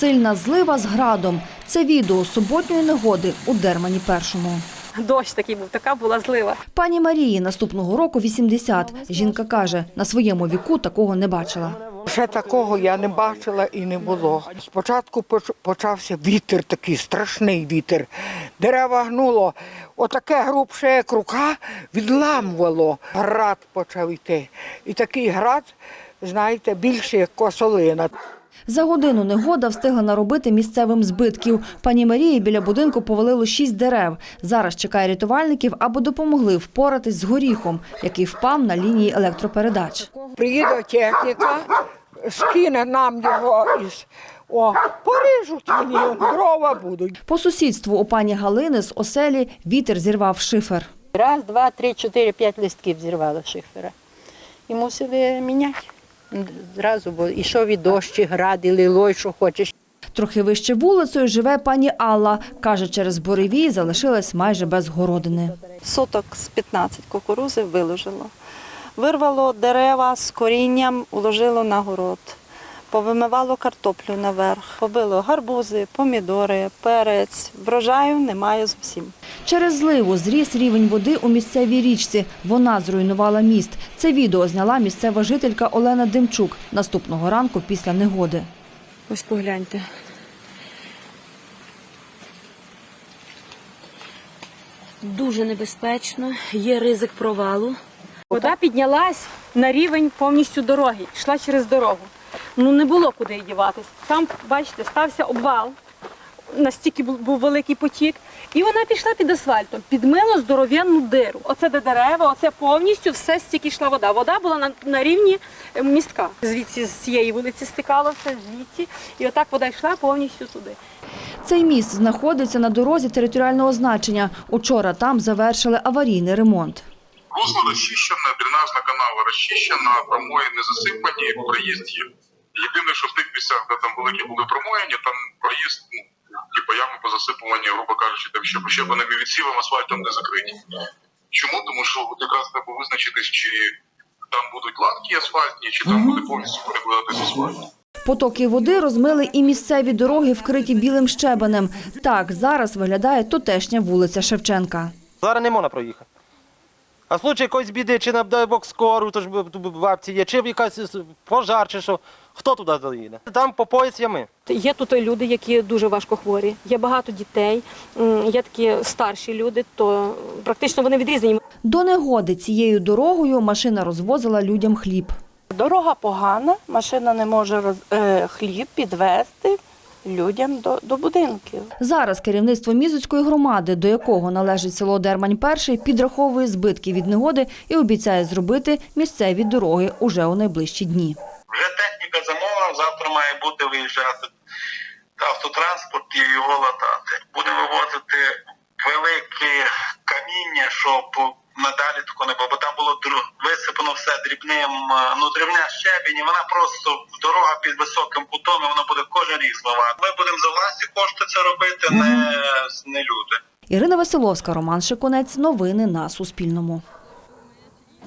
Сильна злива з градом. Це відео суботньої негоди у Дермані першому. Дощ такий був, така була злива. Пані Марії наступного року 80. Жінка каже, на своєму віку такого не бачила. Ще такого я не бачила і не було. Спочатку почався вітер, такий страшний вітер. Дерева гнуло, отаке грубше, як рука, відламувало. Град почав йти. І такий град, знаєте, більше як косолина. За годину негода встигла наробити місцевим збитків. Пані Марії біля будинку повалило шість дерев. Зараз чекає рятувальників, аби допомогли впоратись з горіхом, який впав на лінії електропередач. Приїде техніка, скине нам його із. О, поріжуть мені, дрова будуть. По сусідству у пані Галини з оселі вітер зірвав шифер. Раз, два, три, чотири, п'ять листків зірвало шифера. І мусили міняти. Зразу, бо йшов і дощ, і град, і лило, і що хочеш. Трохи вище вулицею живе пані Алла. Каже, через буревій залишилась майже без городини. соток з 15 кукурузи виложило. Вирвало дерева з корінням, уложило на город. Повимивало картоплю наверх, побило гарбузи, помідори, перець. Врожаю немає зовсім. Через зливу зріс рівень води у місцевій річці. Вона зруйнувала міст. Це відео зняла місцева жителька Олена Демчук наступного ранку після негоди. Ось погляньте. Дуже небезпечно, є ризик провалу. Вода піднялась на рівень повністю дороги, йшла через дорогу. Ну не було куди діватись. Там, бачите, стався обвал, настільки був, був великий потік, і вона пішла під асфальтом, підмило здоров'яну диру. Оце де дерева, оце повністю все стільки йшла вода. Вода була на, на рівні е, містка. Звідси з цієї вулиці стикало все звідси, і отак вода йшла повністю туди. Цей міст знаходиться на дорозі територіального значення. Учора там завершили аварійний ремонт. Русло розчищене, дренажна канава розчищена, промої не засипані, проїзд є. Єдине, що в тих місцях, де там великі були промоєні, там проїзд, засипуванні, грубо кажучи, там ще пощебаними відсівом асфальтом не закриті. Чому? Тому що от якраз треба визначитись, чи там будуть латки асфальтні, чи там буде повністю перекладатись асфальт. Потоки води розмили і місцеві дороги, вкриті білим щебенем. Так зараз виглядає тутешня вулиця Шевченка. Зараз не можна проїхати. А в случай якоїсь біди, чи на дай Бог скору, то ж бабці є, чи якась пожар, чи що, хто туди заїде? Там по пояс ями. Є тут люди, які дуже важко хворі, є багато дітей, є такі старші люди, то практично вони відрізані. До негоди цією дорогою машина розвозила людям хліб. Дорога погана, машина не може роз, е, хліб підвезти людям до, до будинків. Зараз керівництво Мізоцької громади, до якого належить село Дермань перший, підраховує збитки від негоди і обіцяє зробити місцеві дороги уже у найближчі дні. Завтра має бути виїжджати автотранспорт і його латати. Буде вивозити велике каміння, щоб надалі тако не було, бо там було висипано все дрібним, е, ну дрібне щебінь, і вона просто дорога під високим кутом, і вона буде кожен рік змивати. Ми будемо за власні кошти це робити, не, не люди. Ірина Василовська, Роман Шикунець. Новини на Суспільному.